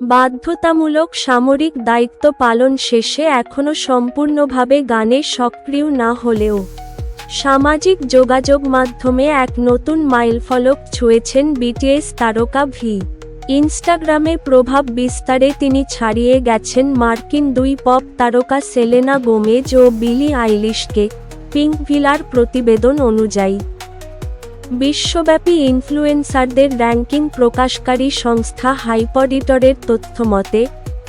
বাধ্যতামূলক সামরিক দায়িত্ব পালন শেষে এখনও সম্পূর্ণভাবে গানে সক্রিয় না হলেও সামাজিক যোগাযোগ মাধ্যমে এক নতুন মাইলফলক ছুঁয়েছেন বিটিএস তারকা ভি। ইনস্টাগ্রামে প্রভাব বিস্তারে তিনি ছাড়িয়ে গেছেন মার্কিন দুই পপ তারকা সেলেনা গোমেজ ও বিলি আইলিশকে পিঙ্ক ভিলার প্রতিবেদন অনুযায়ী। বিশ্বব্যাপী ইনফ্লুয়েন্সারদের র্যাঙ্কিং প্রকাশকারী সংস্থা হাইপডিটরের তথ্যমতে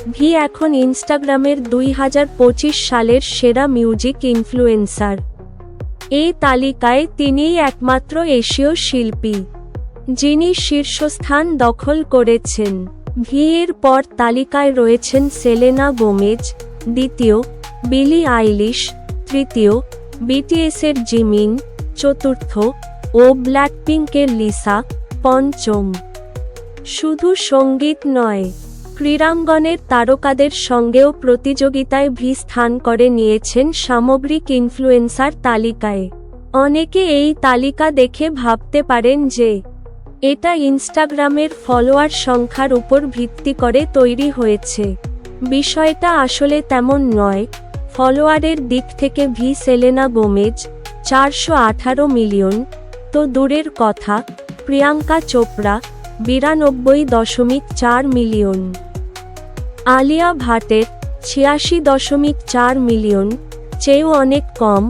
ভি এখন ইনস্টাগ্রামের দুই হাজার পঁচিশ সালের সেরা মিউজিক ইনফ্লুয়েন্সার। এই তালিকায় তিনিই একমাত্র এশীয় শিল্পী, যিনি শীর্ষস্থান দখল করেছেন। ভি এর পর তালিকায় রয়েছেন সেলেনা গোমেজ, দ্বিতীয়, বিলি আইলিশ, তৃতীয়, বিটিএসের জিমিন, চতুর্থ ও ব্ল্যাকপিঙ্কের লিসা, পঞ্চম। শুধু সংগীত নয়, ক্রীড়াঙ্গনের তারকাদের সঙ্গেও প্রতিযোগিতায় ভি স্থান করে নিয়েছেন সামগ্রিক ইনফ্লুয়েন্সার তালিকায়। অনেকে এই তালিকা দেখে ভাবতে পারেন যে, এটা ইনস্টাগ্রামের ফলোয়ার সংখ্যার উপর ভিত্তি করে তৈরি হয়েছে। বিষয়টা আসলে তেমন নয়, ফলোয়ারের দিক থেকে ভি সেলেনা গোমেজ, চারশো আঠারো মিলিয়ন তো দূরের কথা প্রিয়াঙ্কা চোপড়া বিরানব্বই দশমিক চার মিলিয়ন। আলিয়া ভাটের ছিয়াশি দশমিক চার মিলিয়ন, চেয়েও অনেক কম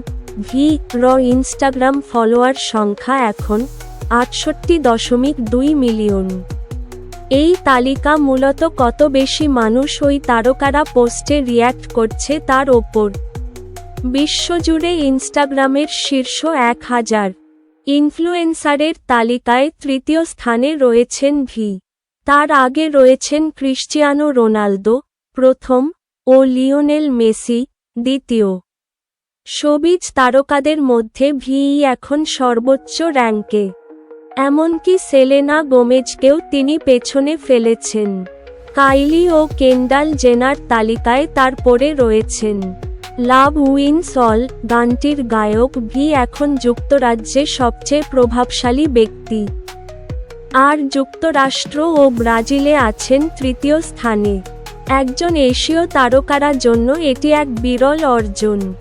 ভি র ইনস্টাগ্রাম ফলোয়ার সংখ্যা এখন আটষট্টি দশমিক দুই মিলিয়ন। এই তালিকা মূলত কত বেশি মানুষ ওই তারকারা পোস্টে রিয়্যাক্ট করছে তার ওপর। বিশ্বজুড়ে ইনস্টাগ্রামের শীর্ষ এক হাজার। ইনফ্লুয়েন্সারের তালিকায় তৃতীয় স্থানে রয়েছেন ভি। তার আগে রয়েছেন ক্রিশ্চিয়ানো রোনালদো, প্রথম, ও লিওনেল মেসি, দ্বিতীয়। সবিজ তারকাদের মধ্যে ভিই এখন সর্বোচ্চ র্যাঙ্কে। এমনকি সেলেনা গোমেজকেও তিনি পেছনে ফেলেছেন। কাইলি ও কেন্ডাল জেনার তালিকায় তার পরে রয়েছেন। লাভ উইন্স অল গানটির গায়ক ভি এখন যুক্তরাজ্যে সবচেয়ে প্রভাবশালী ব্যক্তি। আর যুক্তরাষ্ট্র ও ব্রাজিলে আছেন তৃতীয় স্থানে। একজন এশীয় তারকারা জন্য এটি এক বিরল অর্জন।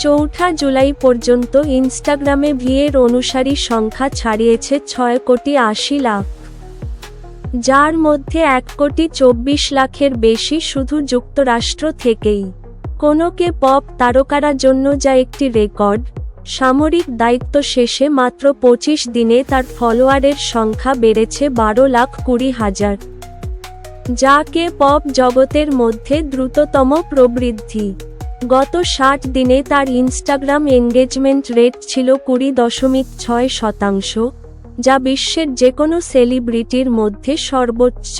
চৌঠা জুলাই পর্যন্ত ইনস্টাগ্রামে ভিয়ের অনুসারী সংখ্যা ছাড়িয়েছে ছয় কোটি আশি লাখ। যার মধ্যে এক কোটি চব্বিশ লাখের বেশি শুধু যুক্তরাষ্ট্র থেকেই। কোনোকে পপ তারকারা জন্য যা একটি রেকর্ড, সামরিক দায়িত্ব শেষে মাত্র পঁচিশ দিনে তার ফলোয়ারের সংখ্যা বেড়েছে বারো লাখ কুড়ি হাজার। যা কে পপ জগতের মধ্যে দ্রুততম প্রবৃদ্ধি। গত ষাট দিনে তার ইনস্টাগ্রাম এঙ্গেজমেন্ট রেট ছিল কুড়ি দশমিক ছয় শতাংশ, যা বিশ্বের যে কোনো সেলিব্রিটির মধ্যে সর্বোচ্চ।